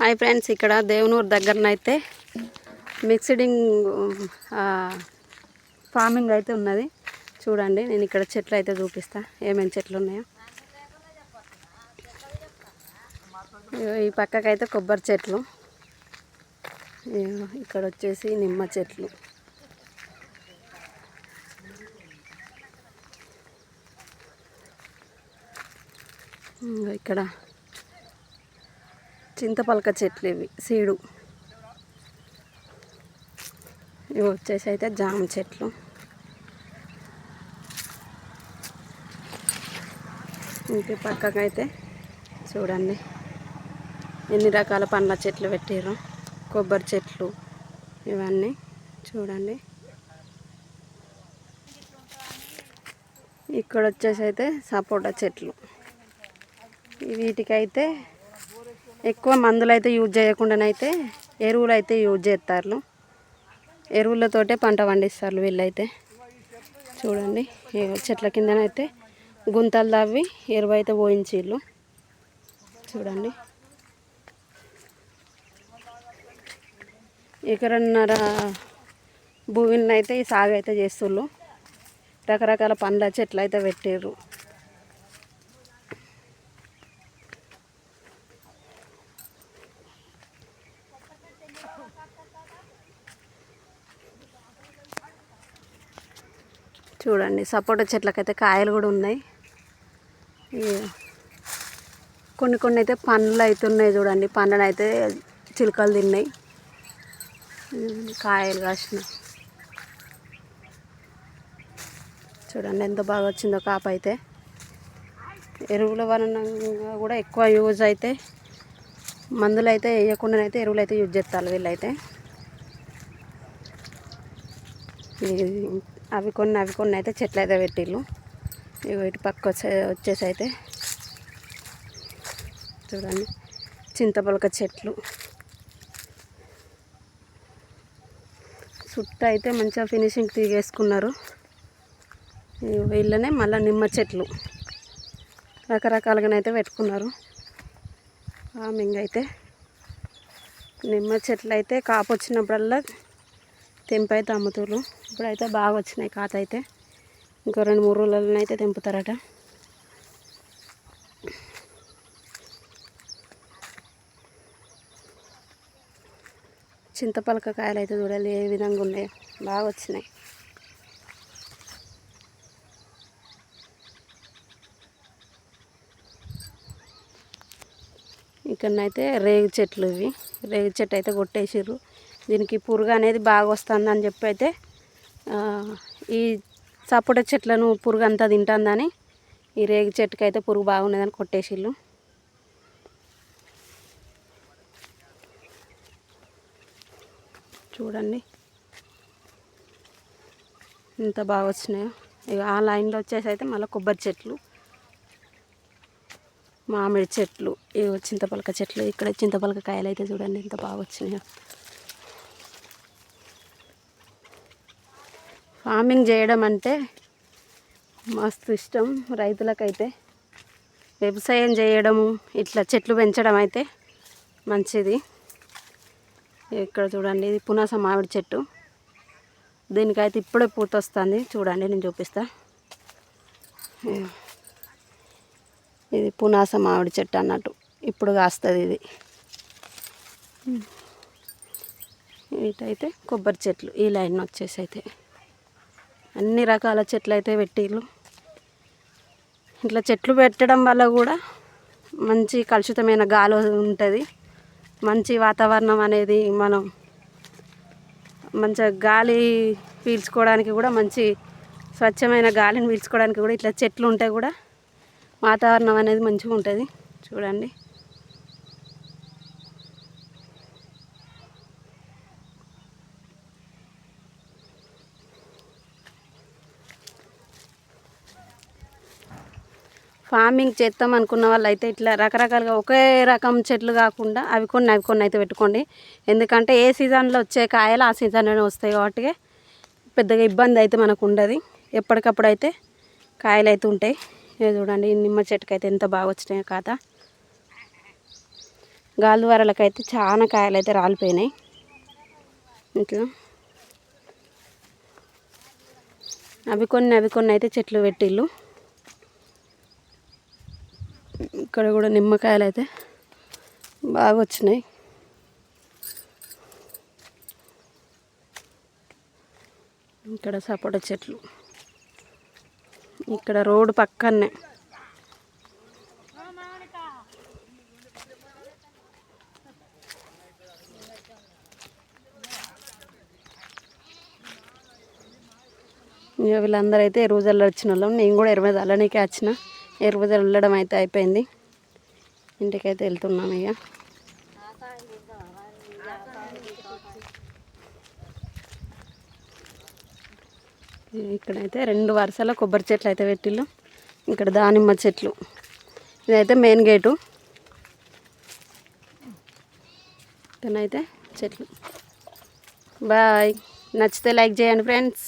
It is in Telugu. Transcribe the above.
హాయ్ ఫ్రెండ్స్ ఇక్కడ దేవునూరు దగ్గరనైతే మిక్సిడింగ్ ఫార్మింగ్ అయితే ఉన్నది. చూడండి నేను ఇక్కడ చెట్లు అయితే చూపిస్తా. ఏమేమి చెట్లు ఉన్నాయో ఈ పక్కకైతే కొబ్బరి చెట్లు. ఇక్కడ వచ్చేసి నిమ్మ చెట్లు. ఇక్కడ చింతపలక చెట్లు ఇవి సీడు. ఇవి వచ్చేసి అయితే జామ చెట్లు. ఇంటి పక్కకైతే చూడండి. ఎన్ని రకాల పండ్ల చెట్లు పెట్టారు కొబ్బరి చెట్లు ఇవన్నీ చూడండి. ఇక్కడ వచ్చేసి అయితే సపోటా చెట్లు. వీటికైతే ఎక్కువ మందులు అయితే యూజ్ చేయకుండానైతే ఎరువులు అయితే యూజ్ చేస్తారు ఎరువులతోటే పంట పండిస్తారు వీళ్ళైతే. చూడండి చెట్ల కిందనైతే గుంతలు తవ్వి ఎరువు అయితే పోయించిళ్ళు చూడండి. ఎకరన్నర భూమిని అయితే ఈ సాగు అయితే చేస్తుళ్ళు రకరకాల పండ్ల చెట్లు అయితే పెట్టారు చూడండి సపోటా చెట్లకైతే కాయలు కూడా ఉన్నాయి. కొన్ని కొన్ని అయితే పండ్లు అయితే ఉన్నాయి చూడండి పండ్లను అయితే చిలుకలు తిన్నాయి. కాయలు కాసిన చూడండి ఎంత బాగా వచ్చిందో కాప అయితే. ఎరువుల వలన కూడా ఎక్కువ యూజ్ అయితే మందులు అయితే వేయకుండానైతే ఎరువులు అయితే యూజ్ చేస్తారు వీళ్ళైతే. అవి కొన్ని అవి కొన్ని అయితే చెట్లు అయితే పెట్టిళ్ళు. ఇవి ఇటు పక్క వచ్చే వచ్చేసి అయితే చూడండి. చింతపలక చెట్లు. చుట్టూ అయితే మంచిగా ఫినిషింగ్ తీగేసుకున్నారు. ఇవి వీళ్ళనే మళ్ళీ నిమ్మ చెట్లు. రకరకాలుగానైతే పెట్టుకున్నారు. ఫార్మింగ్ అయితే. నిమ్మ చెట్లు అయితే కాపు వచ్చినప్పుడల్లా తెంపైతే అయితే ఇప్పుడైతే బాగా వచ్చినాయి కాత అయితే ఇంకో రెండు మూడు రోజులలో అయితే తెంపుతారట. చింతపలక కాయలు అయితే చూడాలి ఏ విధంగా ఉన్నాయో. బాగా వచ్చినాయి. ఇక్కడనైతే రేగు చెట్లు ఇవి. రేగు చెట్టు అయితే కొట్టేసిర్రు. దీనికి పురుగు అనేది బాగా వస్తుంది అని చెప్పి అయితే ఈ సపోటా చెట్లను పురుగు అంతా తింటుందని ఈ రేగు చెట్టుకి అయితే పురుగు బాగున్నదని కొట్టేసిళ్ళు. చూడండి. ఎంత బాగా వచ్చినాయో ఇక ఆ లైన్లో వచ్చేసి అయితే మళ్ళీ కొబ్బరి చెట్లు మామిడి చెట్లు ఇవి చింతపలక చెట్లు ఇక్కడ చింతపలక కాయలు అయితే చూడండి ఎంత బాగా వచ్చినాయో ఫార్మింగ్ చేయడం అంటే మస్తు ఇష్టం రైతులకైతే. వ్యవసాయం చేయడము ఇట్లా చెట్లు పెంచడం అయితే మంచిది. ఇక్కడ చూడండి ఇది పునాస మామిడి చెట్టు. దీనికైతే ఇప్పుడే పూత వస్తుంది చూడండి నేను చూపిస్తా. ఇది పునాస మామిడి చెట్టు అన్నట్టు. ఇప్పుడు కాస్తుంది ఇది. ఇటైతే కొబ్బరి చెట్లు ఈ లైన్ వచ్చేసి అయితే అన్ని రకాల చెట్లు అయితే పెట్టిళ్ళు ఇట్లా చెట్లు పెట్టడం వల్ల కూడా మంచి కలుషితమైన గాలి ఉంటుంది. మంచి వాతావరణం అనేది మనం మంచిగా గాలి పీల్చుకోవడానికి కూడా మంచి స్వచ్ఛమైన గాలిని పీల్చుకోవడానికి కూడా ఇట్లా చెట్లు ఉంటే కూడా వాతావరణం అనేది మంచిగా ఉంటుంది చూడండి. ఫార్మింగ్ చేద్దాం అనుకున్న వాళ్ళు అయితే ఇట్లా రకరకాలుగా ఒకే రకం చెట్లు కాకుండా అవి కొన్ని అవి కొన్ని అయితే పెట్టుకోండి. ఎందుకంటే ఏ సీజన్లో వచ్చే కాయలు ఆ సీజన్లోనే వస్తాయి కాబట్టి పెద్దగా ఇబ్బంది అయితే మనకు ఉండదు. ఎప్పటికప్పుడు అయితే కాయలు అయితే ఉంటాయి. చూడండి నిమ్మ చెట్టుకి అయితే ఎంత బాగా వచ్చినాయో కాత గాలివారలకు చాలా కాయలు అయితే రాలిపోయినాయి. ఇట్లా. అవి కొన్ని అవి కొన్ని అయితే చెట్లు పెట్టిళ్ళు. ఇక్కడ కూడా నిమ్మకాయలు అయితే బాగా వచ్చినాయి. ఇక్కడ సపోటా చెట్లు. ఇక్కడ రోడ్డు పక్కనే. వీళ్ళందరూ అయితే ఎరువు జల్లు వచ్చిన వాళ్ళం. నేను కూడా ఇరవై చల్లనీకే వచ్చిన. ఎరువు చల్లడం అయితే అయిపోయింది. ఇంటికైతే వెళ్తున్నాం ఇక. ఇక్కడైతే రెండు వరుసల కొబ్బరి చెట్లు అయితే పెట్టిళ్ళు. ఇక్కడ దానిమ్మ చెట్లు. ఇదైతే మెయిన్ గేటు. ఇక్కడైతే చెట్లు. బాయ్. నచ్చితే లైక్ చేయండి ఫ్రెండ్స్.